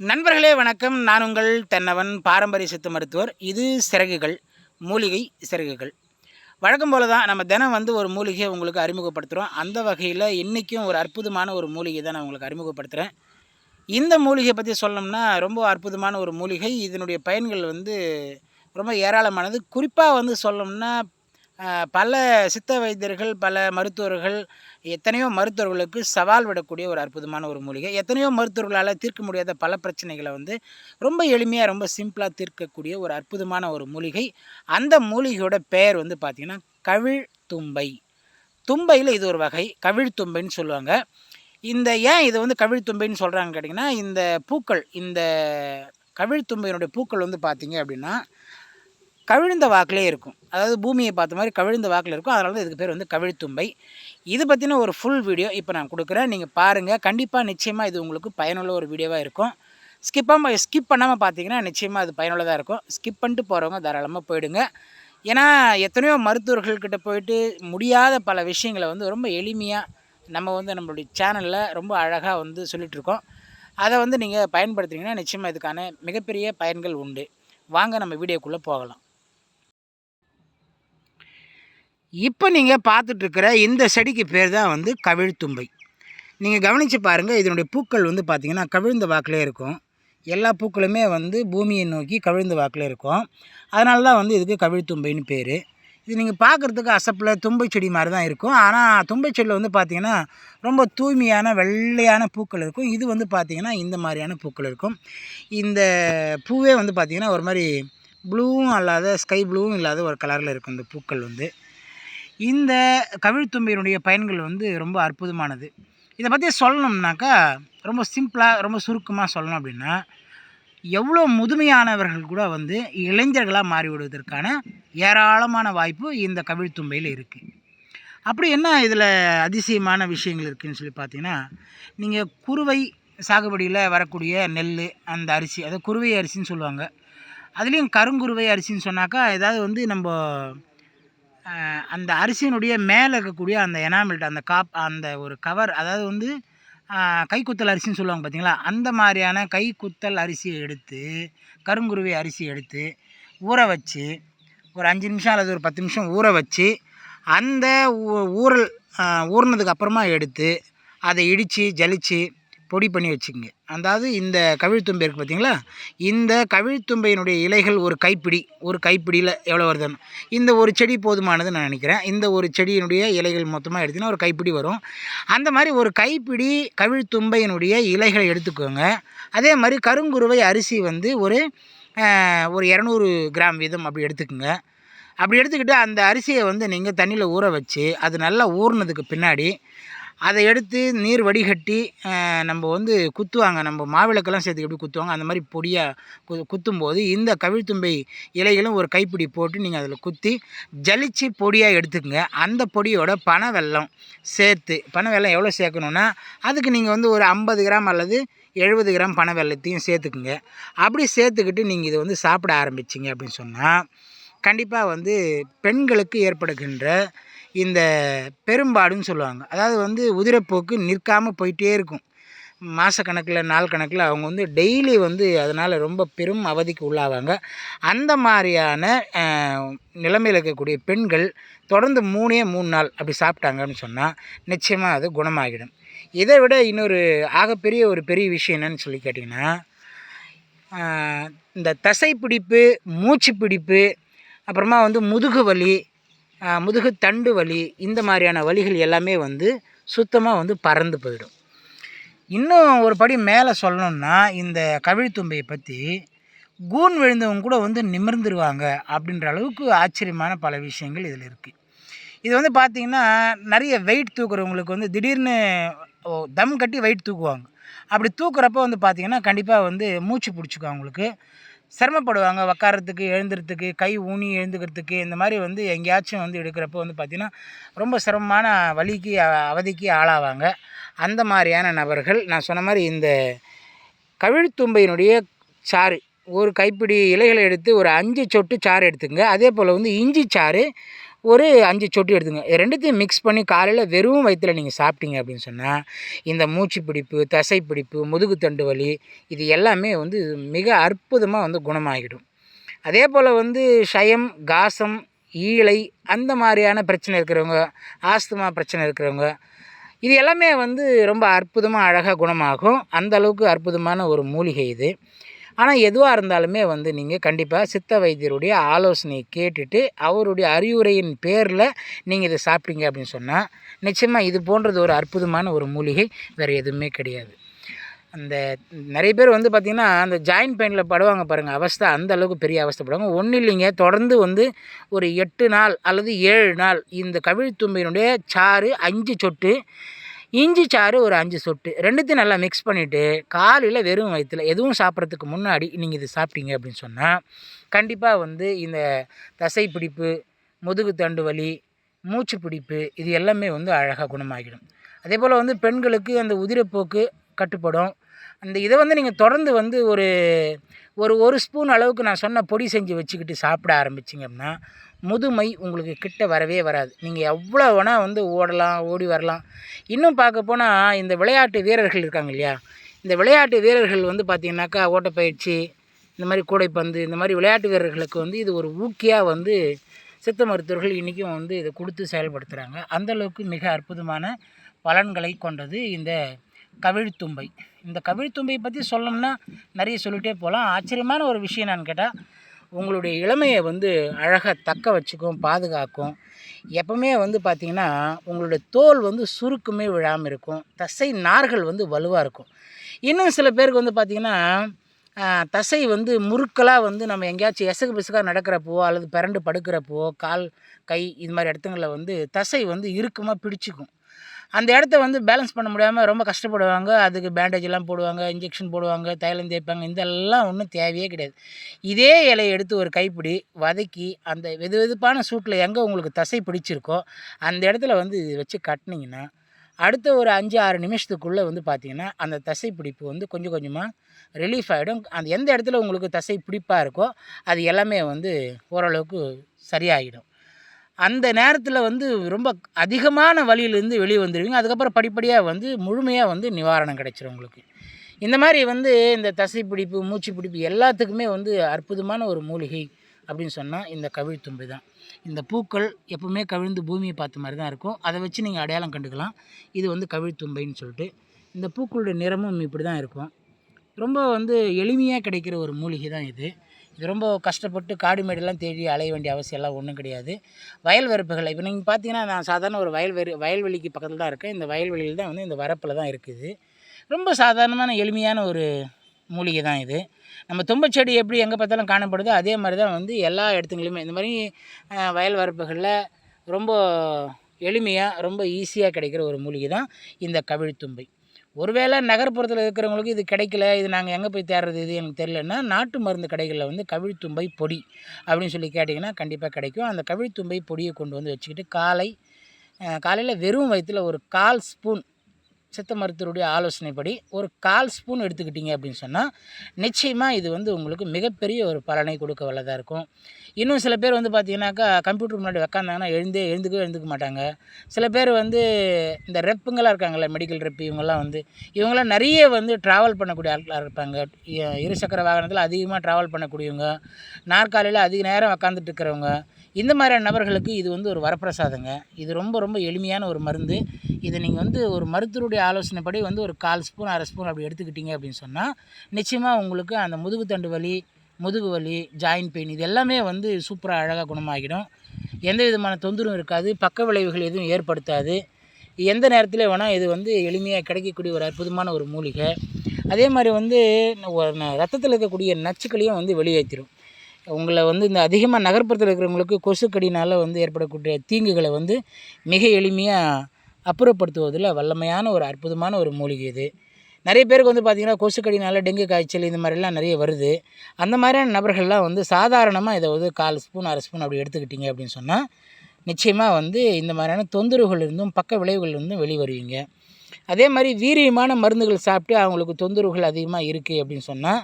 நண்பர்களே வணக்கம். நான் உங்கள் தென்னவன் பாரம்பரிய சித்த மருத்துவர். இது சிறகுகள் மூலிகை சிறகுகள். வழக்கம் போல தான் நம்ம தினம் வந்து ஒரு மூலிகையை உங்களுக்கு அறிமுகப்படுத்துகிறோம் அந்த வகையில் இன்றைக்கும் ஒரு அற்புதமான ஒரு மூலிகை தான் நான் உங்களுக்கு அறிமுகப்படுத்துகிறேன் இந்த மூலிகையை பற்றி சொல்லணும்னா ரொம்ப அற்புதமான ஒரு மூலிகை. இதனுடைய பயன்கள் வந்து ரொம்ப ஏராளமானது. குறிப்பாக வந்து சொல்லணும்னா பல சித்த வைத்தியர்கள் பல மருத்துவர்கள் எத்தனையோ மருத்துவர்களுக்கு சவால் விடக்கூடிய ஒரு அற்புதமான ஒரு மூலிகை. எத்தனையோ மருத்துவர்களால் தீர்க்க முடியாத பல பிரச்சனைகளை வந்து ரொம்ப எளிமையாக ரொம்ப சிம்பிளாக தீர்க்கக்கூடிய ஒரு அற்புதமான ஒரு மூலிகை. அந்த மூலிகையோட பெயர் வந்து பார்த்திங்கன்னா கவிழ் தும்பை. தும்பையில் இது ஒரு வகை கவிழ் தும்பைன்னு சொல்லுவாங்க. இந்த ஏன் இது வந்து கவிழ் தும்பைன்னு சொல்கிறாங்கன்னு கேட்டிங்கன்னா இந்த பூக்கள் இந்த கவிழ்த்தும்பையினுடைய பூக்கள் வந்து பார்த்தீங்க அப்படின்னா கவிழ்ந்த வாக்கிலே இருக்கும். அதாவது பூமியை பார்த்த மாதிரி கவிழ்ந்த வாக்கில் இருக்கும். அதனால தான் இதுக்கு பேர் வந்து கவிழ்த்தும்பை. இது பற்றின ஒரு ஃபுல் வீடியோ இப்போ நான் கொடுக்குறேன். நீங்கள் பாருங்கள் கண்டிப்பாக நிச்சயமாக இது உங்களுக்கு பயனுள்ள ஒரு வீடியோவாக இருக்கும். ஸ்கிப்பாக ஸ்கிப் பண்ணாமல் பார்த்தீங்கன்னா நிச்சயமாக அது பயனுள்ளதாக இருக்கும். ஸ்கிப் பண்ணிட்டு போகிறவங்க தாராளமாக போயிடுங்க. ஏன்னா எத்தனையோ மருத்துவர்கள்கிட்ட போயிட்டு முடியாத பல விஷயங்களை வந்து ரொம்ப எளிமையாக நம்ம வந்து நம்மளுடைய சேனலில் ரொம்ப அழகாக வந்து சொல்லிகிட்ருக்கோம் இருக்கோம். அதை வந்து நீங்கள் பயன்படுத்துனீங்கன்னா நிச்சயமாக இதுக்கான மிகப்பெரிய பயன்கள் உண்டு. வாங்க நம்ம வீடியோக்குள்ளே போகலாம். இப்போ நீங்கள் பார்த்துட்ருக்கிற இந்த செடிக்கு பேர் தான் வந்து கவிழ்த்தும்பை நீங்கள் கவனித்து பாருங்கள் இதனுடைய பூக்கள் வந்து பார்த்திங்கன்னா கவிழ்ந்த வாக்கிலே இருக்கும். எல்லா பூக்களுமே வந்து பூமியை நோக்கி கவிழ்ந்த வாக்கில் இருக்கும். அதனால தான் வந்து இதுக்கு கவிழ்த்தும்பைன்னு பேர். இது நீங்கள் பார்க்குறதுக்கு அசப்பில் தும்பை செடி மாதிரி தான் இருக்கும். ஆனால் தும்பை செடியில் வந்து பார்த்திங்கன்னா ரொம்ப தூய்மையான வெள்ளையான பூக்கள் இருக்கும். இது வந்து பார்த்திங்கன்னா இந்த மாதிரியான பூக்கள் இருக்கும். இந்த பூவே வந்து பார்த்திங்கன்னா ஒரு மாதிரி ப்ளூவும் அல்லாத ஸ்கை ப்ளூவும் இல்லாத ஒரு கலரில் இருக்கும் இந்த பூக்கள் வந்து. இந்த கவிழ்த்தும்பியினுடைய பயன்கள் வந்து ரொம்ப அற்புதமானது. இதை பற்றி சொல்லணும்னாக்கா ரொம்ப சிம்பிளாக ரொம்ப சுருக்கமாக சொல்லணும் அப்படின்னா எவ்வளோ முதுமையானவர்கள் கூட வந்து இளைஞர்களாக மாறிவிடுவதற்கான ஏராளமான வாய்ப்பு இந்த கவிழ்த்தும்பையில் இருக்குது அப்படி என்ன இதில் அதிசயமான விஷயங்கள் இருக்குதுன்னு சொல்லி பார்த்தீங்கன்னா நீங்கள் குறுவை சாகுபடியில் வரக்கூடிய நெல் அந்த அரிசி அதை குறுவை அரிசின்னு சொல்லுவாங்க. அதுலேயும் கருங்குருவை அரிசின்னு சொன்னாக்கா ஏதாவது வந்து நம்ம அந்த அரிசியினுடைய மேலே இருக்கக்கூடிய அந்த எனாமில்ட் அந்த காப் அந்த ஒரு கவர் அதாவது வந்து கைக்குத்தல் அரிசின்னு சொல்லுவாங்க பார்த்தீங்களா அந்த மாதிரியான கைக்குத்தல் அரிசியை எடுத்து கருங்குருவி அரிசி எடுத்து ஊற வச்சு ஒரு அஞ்சு நிமிஷம் அல்லது ஒரு பத்து நிமிஷம் ஊற வச்சு அந்த ஊ- ஊறல் ஊறினதுக்கு அப்புறமா எடுத்து அதை இடித்து ஜலித்து பொடி பண்ணி வச்சுக்கோங்க. அதாவது இந்த கவிழ்த்தும்பை இருக்குது பார்த்தீங்களா இந்த கவிழ்த்தும்பையினுடைய இலைகள் ஒரு கைப்பிடி ஒரு கைப்பிடியில் எவ்வளோ வருதுன்னு. இந்த ஒரு செடி போதுமானது நான் நினைக்கிறேன். இந்த ஒரு செடியினுடைய இலைகள் மொத்தமாக எடுத்திங்கன்னா ஒரு கைப்பிடி வரும். அந்த மாதிரி ஒரு கைப்பிடி கவிழ்த்தும்பையினுடைய இலைகளை எடுத்துக்கோங்க. அதே மாதிரி கருங்குருவை அரிசி வந்து ஒரு ஒரு இரநூறு கிராம் வீதம் அப்படி எடுத்துக்கோங்க. அப்படி எடுத்துக்கிட்டு அந்த அரிசியை வந்து நீங்கள் தண்ணியில் ஊற வச்சு அது நல்லா ஊறினதுக்கு பின்னாடி அதை எடுத்து நீர் வடிகட்டி நம்ம வந்து குத்துவாங்க. நம்ம மாவிளக்கெல்லாம் சேர்த்து எப்படி குத்துவாங்க? அந்த மாதிரி பொடியாக கு குத்தும்போது இந்த கவிழ்த்தும்பை இலைகளும் ஒரு கைப்பிடி போட்டு நீங்கள் அதில் குத்தி ஜலிச்சு பொடியாக எடுத்துக்கங்க. அந்த பொடியோட பனை வெல்லம் சேர்த்து பனை வெல்லம் எவ்வளோ சேர்க்கணுன்னா அதுக்கு நீங்கள் வந்து ஒரு ஐம்பது கிராம் அல்லது எழுபது கிராம் பனை வெல்லத்தையும் சேர்த்துக்குங்க. அப்படி சேர்த்துக்கிட்டு நீங்கள் இதை வந்து சாப்பிட ஆரம்பிச்சிங்க அப்படின்னு சொன்னால் கண்டிப்பாக வந்து பெண்களுக்கு ஏற்படுகின்ற இந்த பெரும்பாடுன்னு சொல்லுவாங்க. அதாவது வந்து உதிரப்போக்கு நிற்காமல் போயிட்டே இருக்கும். மாதக்கணக்கில் நாள் கணக்கில் அவங்க வந்து டெய்லி வந்து அதனால் ரொம்ப பெரும் அவதிக்கு உள்ளாவாங்க. அந்த மாதிரியான நிலைமையில் இருக்கக்கூடிய பெண்கள் தொடர்ந்து மூணே மூணு நாள் அப்படி சாப்பிட்டாங்கன்னு சொன்னால் நிச்சயமாக அது குணமாகிடும். இதை விட இன்னொரு ஆகப்பெரிய ஒரு பெரிய விஷயம் என்னன்னு சொல்லி கேட்டிங்கன்னா இந்த தசை பிடிப்பு மூச்சு பிடிப்பு அப்புறமா வந்து முதுகு வலி முதுகு தண்டு வலி இந்த மாதிரியான வலிகள் எல்லாமே வந்து சுத்தமாக வந்து பறந்து போயிடும். இன்னும் ஒரு படி மேலே சொல்லணும்னா இந்த கவிழ்த்தும்பையை பற்றி கூன் விழுந்தவங்க கூட வந்து நிமிர்ந்துருவாங்க அப்படின்ற அளவுக்கு ஆச்சரியமான பல விஷயங்கள் இதில் இருக்குது இது வந்து பார்த்திங்கன்னா நிறைய வெயிட் தூக்குறவங்களுக்கு வந்து திடீர்னு தம் கட்டி வெயிட் தூக்குவாங்க. அப்படி தூக்குறப்போ வந்து பார்த்திங்கன்னா கண்டிப்பாக வந்து மூச்சு பிடிச்சிக்கும் அவங்களுக்கு. சிரமப்படுவாங்க. உக்காரத்துக்கு எழுந்துறதுக்கு கை ஊனி எழுந்துக்கிறதுக்கு இந்த மாதிரி வந்து எங்கேயாச்சும் வந்து எடுக்கிறப்போ வந்து பார்த்திங்கன்னா ரொம்ப சிரமமான வலிக்கு அவதிக்கு ஆளாவாங்க. அந்த மாதிரியான நபர்கள் நான் சொன்ன மாதிரி இந்த கவிழ்த்தும்பையினுடைய சாறு ஒரு கைப்பிடி இலைகளை எடுத்து ஒரு அஞ்சு சொட்டு சாறு எடுத்துங்க அதே போல் வந்து இஞ்சி சாறு ஒரு அஞ்சு சொட்டு எடுத்துங்க. ரெண்டுத்தையும் மிக்ஸ் பண்ணி காலையில் வெறும் வயிற்றில் நீங்கள் சாப்பிட்டீங்க அப்படின்னு சொன்னால் இந்த மூச்சு பிடிப்பு தசை பிடிப்பு முதுகுத்தண்டு வலி இது எல்லாமே வந்து மிக அற்புதமாக வந்து குணமாகிடும். அதே போல் வந்து ஷயம் காசம் ஈழை அந்த மாதிரியான பிரச்சனை இருக்கிறவங்க ஆஸ்துமா பிரச்சனை இருக்கிறவங்க இது எல்லாமே வந்து ரொம்ப அற்புதமாக அழகாக குணமாகும். அந்த அளவுக்கு அற்புதமான ஒரு மூலிகை இது. ஆனால் எதுவாக இருந்தாலுமே வந்து நீங்கள் கண்டிப்பாக சித்த வைத்தியருடைய ஆலோசனையை கேட்டுட்டு அவருடைய அறிவுரையின் பேரில் நீங்கள் இதை சாப்பிட்டீங்க அப்படின்னு சொன்னால் நிச்சயமாக இது போன்றது ஒரு அற்புதமான ஒரு மூலிகை வேறு எதுவுமே கிடையாது. அந்த நிறைய பேர் வந்து பார்த்திங்கன்னா அந்த ஜாயின்ட் பெயினில் படுவாங்க பாருங்கள் அவஸ்தை அந்த அளவுக்கு பெரிய அவஸ்தைப்படுவாங்க ஒன்றும் இல்லைங்க தொடர்ந்து வந்து ஒரு எட்டு நாள் அல்லது ஏழு நாள் இந்த கவிழ்த்தும்பியினுடைய சாறு அஞ்சு சொட்டு இஞ்சி சாறு ஒரு அஞ்சு சொட்டு. ரெண்டுத்தையும் நல்லா மிக்ஸ் பண்ணிவிட்டு காலையில் வெறும் வயிற்றில் எதுவும் சாப்பிட்றதுக்கு முன்னாடி நீங்கள் இது சாப்பிட்டீங்க அப்படின்னு சொன்னால் கண்டிப்பாக வந்து இந்த தசை பிடிப்பு முதுகு தண்டு வலி மூச்சு பிடிப்பு இது எல்லாமே வந்து அழகாக குணமாகிடும். அதே போல் வந்து பெண்களுக்கு அந்த உதிரப்போக்கு கட்டுப்படும் அந்த இதை வந்து நீங்கள் தொடர்ந்து வந்து ஒரு ஒரு ஒரு ஸ்பூன் அளவுக்கு நான் சொன்ன பொடி செஞ்சு வச்சுக்கிட்டு சாப்பிட ஆரம்பிச்சிங்க அப்படின்னா முதுமை உங்களுக்கு கிட்ட வரவே வராது. நீங்கள் எவ்வளோ வேணால் வந்து ஓடலாம் ஓடி வரலாம். இன்னும் பார்க்க போனால் இந்த விளையாட்டு வீரர்கள் இருக்காங்க இல்லையா? இந்த விளையாட்டு வீரர்கள் வந்து பார்த்திங்கனாக்கா ஓட்டப்பயிற்சி இந்த மாதிரி கூடைப்பந்து இந்த மாதிரி விளையாட்டு வீரர்களுக்கு வந்து இது ஒரு ஊக்கியாக வந்து சித்த மருத்துவர்கள் இன்றைக்கும் வந்து இதை கொடுத்து செயல்படுத்துகிறாங்க அந்தளவுக்கு மிக அற்புதமான பலன்களை கொண்டது இந்த கவிழ்த்தும்பை. இந்த கவிழ்த்தும்பை பற்றி சொல்லணும்னா நிறைய சொல்லிகிட்டே போகலாம் ஆச்சரியமான ஒரு விஷயம் என்னன்னு கேட்டால் உங்களுடைய இளமையை வந்து அழகாக தக்க வச்சுக்கும் பாதுகாக்கும். எப்பவுமே வந்து பார்த்திங்கன்னா உங்களுடைய தோல் வந்து சுருக்குமே விழாமல் இருக்கும். தசை நார்கள் வந்து வலுவாக இருக்கும். இன்னும் சில பேருக்கு வந்து பார்த்திங்கன்னா தசை வந்து முறுக்கலாக வந்து நம்ம எங்கேயாச்சும் எசகு பிசுக்காக நடக்கிறப்போ அல்லது பிறண்டு படுக்கிறப்போ கால் கை இது மாதிரி இடத்துங்களில் வந்து தசை வந்து இறுக்கமாக பிடிச்சிக்கும். அந்த இடத்த வந்து பேலன்ஸ் பண்ண முடியாமல் ரொம்ப கஷ்டப்படுவாங்க. அதுக்கு பேண்டேஜ்லாம் போடுவாங்க இன்ஜெக்ஷன் போடுவாங்க தைலம் தேய்ப்பாங்க. இதெல்லாம் ஒன்றும் தேவையே கிடையாது. இதே இலையை எடுத்து ஒரு கைப்பிடி வதக்கி அந்த வெது வெதுப்பான சூட்டில் எங்கே உங்களுக்கு தசை பிடிச்சிருக்கோ அந்த இடத்துல வந்து இது வச்சு கட்டினீங்கன்னா அடுத்த ஒரு அஞ்சு ஆறு நிமிஷத்துக்குள்ளே வந்து பார்த்திங்கன்னா அந்த தசை பிடிப்பு வந்து கொஞ்சம் கொஞ்சமாக ரிலீஃப் ஆகிடும் அந்த எந்த இடத்துல உங்களுக்கு தசை பிடிப்பாக இருக்கோ அது எல்லாமே வந்து ஓரளவுக்கு சரியாகிடும் அந்த நேரத்தில் வந்து ரொம்ப அதிகமான வழியிலேருந்து வெளியே வந்துடுவீங்க அதுக்கப்புறம் படிப்படியாக வந்து முழுமையாக வந்து நிவாரணம் கிடைச்சிரும் உங்களுக்கு. இந்த மாதிரி வந்து இந்த தசை பிடிப்பு மூச்சு பிடிப்பு எல்லாத்துக்குமே வந்து அற்புதமான ஒரு மூலிகை அப்படின்னு சொன்னால் இந்த கவிழ்த்தும்பை தான். இந்த பூக்கள் எப்பவுமே கவிழ்ந்து பூமியை பார்த்த மாதிரி தான் இருக்கும். அதை வச்சு நீங்கள் அடையாளம் கண்டுக்கலாம். இது வந்து கவிழ்த்தும்பைன்னு சொல்லிட்டு. இந்த பூக்களுடைய நிறமும் இப்படி தான் இருக்கும். ரொம்ப வந்து எளிமையாக கிடைக்கிற ஒரு மூலிகை தான் இது. ரொம்ப கஷ்டப்பட்டு காடு மேடெல்லாம் தேடி அலைய வேண்டிய அவசியம்லாம் ஒன்றும் கிடையாது. வயல் வரப்புகளை இப்போ நீங்கள் பார்த்தீங்கன்னா நான் சாதாரண ஒரு வயல்வெளி வயல்வெளிக்கு பக்கத்தில் தான் இருக்கேன். இந்த வயல்வெளியில் தான் வந்து இந்த வரப்பில் தான் இருக்குது. ரொம்ப சாதாரணமான எளிமையான ஒரு மூலிகை தான் இது. நம்ம தும்பச்செடி எப்படி எங்கே பார்த்தாலும் காணப்படுதோ அதே மாதிரி தான் வந்து எல்லா இடத்துங்களுமே இந்த மாதிரி வயல் வரப்புகளில் ரொம்ப எளிமையாக ரொம்ப ஈஸியாக கிடைக்கிற ஒரு மூலிகை தான் இந்த கவிழ்த்தும்பை. ஒருவேளை நகர்ப்புறத்தில் இருக்கிறவங்களுக்கு இது கிடைக்கல இது நாங்கள் எங்கே போய் தேடுறது இது எனக்கு தெரிலன்னா நாட்டு மருந்து கடைகளில் வந்து கவிழ்த்தும்பை பொடி அப்படின்னு சொல்லி கேட்டிங்கன்னா கண்டிப்பாக கிடைக்கும். அந்த கவிழ்த்தும்பை பொடியை கொண்டு வந்து வச்சுக்கிட்டு காலை காலையில் வெறும் வயிற்றில் ஒரு கால் ஸ்பூன் சித்த மருத்துவருடைய ஆலோசனைப்படி ஒரு கால் ஸ்பூன் எடுத்துக்கிட்டிங்க அப்படின்னு சொன்னால் நிச்சயமாக இது வந்து உங்களுக்கு மிகப்பெரிய ஒரு பலனை கொடுக்க வல்லதாக இருக்கும். இன்னும் சில பேர் வந்து பார்த்திங்கனாக்கா கம்ப்யூட்டர் முன்னாடி உக்காந்தாங்கன்னா எழுந்தே எழுந்துக்கவே எழுந்துக்க மாட்டாங்க. சில பேர் வந்து இந்த ரெப்புங்களாக இருக்காங்கள்ல மெடிக்கல் ரெப் இவங்கெல்லாம் வந்து இவங்களாம் நிறைய வந்து ட்ராவல் பண்ணக்கூடிய ஆட்களாக இருப்பாங்க. இருசக்கர வாகனத்தில் அதிகமாக ட்ராவல் பண்ணக்கூடியவங்க நாற்காலியில் அதிக நேரம் உக்காந்துட்டு இருக்கிறவங்க இந்த மாதிரியான நபர்களுக்கு இது வந்து ஒரு வரப்பிரசாதங்க. இது ரொம்ப ரொம்ப எளிமையான ஒரு மருந்து. இதை நீங்கள் வந்து ஒரு மருத்துவருடைய ஆலோசனைப்படி வந்து ஒரு கால் ஸ்பூன் அரை ஸ்பூன் அப்படி எடுத்துக்கிட்டீங்க அப்படின்னு சொன்னால் நிச்சயமாக உங்களுக்கு அந்த முதுகு தண்டு வலி முதுகு வலி ஜாயின் பெயின் இது எல்லாமே வந்து சூப்பராக அழகாக குணமாகிடும். எந்த விதமான தொந்தரவும் இருக்காது. பக்க விளைவுகள் எதுவும் ஏற்படுத்தாது. எந்த நேரத்தில் வேணால் இது வந்து எளிமையாக கிடைக்கக்கூடிய ஒரு அற்புதமான ஒரு மூலிகை. அதே மாதிரி வந்து ரத்தத்தில் இருக்கக்கூடிய நச்சுக்களையும் வந்து வெளியேற்றிடும் உங்களை வந்து இந்த அதிகமாக நகர்ப்புறத்தில் இருக்கிறவங்களுக்கு கொசுக்கடினால் வந்து ஏற்படக்கூடிய தீங்குகளை வந்து மிக எளிமையாக அப்புறப்படுத்துவதில் வல்லமையான ஒரு அற்புதமான ஒரு மூலிகை இது. நிறைய பேருக்கு வந்து பார்த்திங்கன்னா கொசுக்கடினால் டெங்கு காய்ச்சல் இந்த மாதிரிலாம் நிறைய வருது. அந்த மாதிரியான நபர்கள்லாம் வந்து சாதாரணமாக இதை வந்து கால் ஸ்பூன் அரை ஸ்பூன் அப்படி எடுத்துக்கிட்டிங்க அப்படின்னு சொன்னால் நிச்சயமாக வந்து இந்த மாதிரியான தொந்தரவுகள் இருந்தும் பக்க விளைவுகள் இருந்தும் வெளிவருவீங்க. அதே மாதிரி வீரியமான மருந்துகள் சாப்பிட்டு அவங்களுக்கு தொந்தரவுகள் அதிகமாக இருக்குது அப்படின்னு சொன்னால்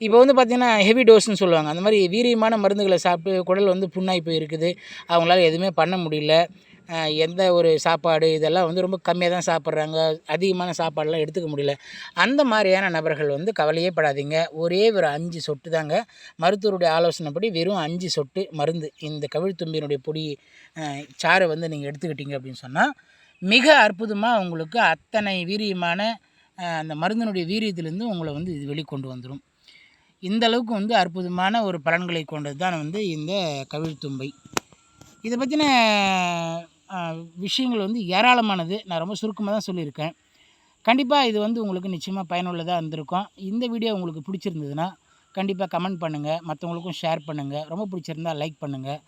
இப்போ வந்து பார்த்திங்கன்னா ஹெவி டோஸ்னு சொல்லுவாங்க. அந்த மாதிரி வீரியமான மருந்துகளை சாப்பிட்டு குடல் வந்து புண்ணாகி போயிருக்குது. அவங்களால எதுவுமே பண்ண முடியல. எந்த ஒரு சாப்பாடு இதெல்லாம் வந்து ரொம்ப கம்மியாக தான் சாப்பிட்றாங்க. அதிகமான சாப்பாடெலாம் எடுத்துக்க முடியல. அந்த மாதிரியான நபர்கள் வந்து கவலையே படாதீங்க. ஒரே ஒரு அஞ்சு சொட்டு தாங்க. மருத்துவருடைய ஆலோசனைப்படி வெறும் அஞ்சு சொட்டு மருந்து. இந்த கவிழ்த்தும்பியினுடைய பொடி அஹ், சாறை வந்து நீங்கள் எடுத்துக்கிட்டீங்க அப்படின்னு சொன்னால் மிக அற்புதமாக உங்களுக்கு அத்தனை வீரியமான அந்த மருந்தினுடைய வீரியத்திலேருந்து உங்களை வந்து இது வெளிக்கொண்டு வந்துடும் இந்த அளவுக்கு வந்து அற்புதமான ஒரு பலன்களை கொண்டது தான் வந்து இந்த கவிழ்த்தும்பை இதை பற்றின விஷயங்கள் வந்து ஏராளமானது. நான் ரொம்ப சுருக்கமாக தான் சொல்லியிருக்கேன். கண்டிப்பாக இது வந்து உங்களுக்கு நிச்சயமாக பயனுள்ளதாக இருந்திருக்கும். இந்த வீடியோ உங்களுக்கு பிடிச்சிருந்ததுன்னா கண்டிப்பாக கமெண்ட் பண்ணுங்கள் மற்றவங்களுக்கும் ஷேர் பண்ணுங்கள் ரொம்ப பிடிச்சிருந்தா லைக் பண்ணுங்கள்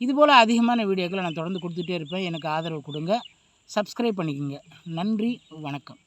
இதுபோல் அதிகமான வீடியோக்களை நான் தொடர்ந்து கொடுத்துட்டே இருப்பேன். எனக்கு ஆதரவு கொடுங்க. சப்ஸ்கிரைப் பண்ணிக்கோங்க. நன்றி. வணக்கம்.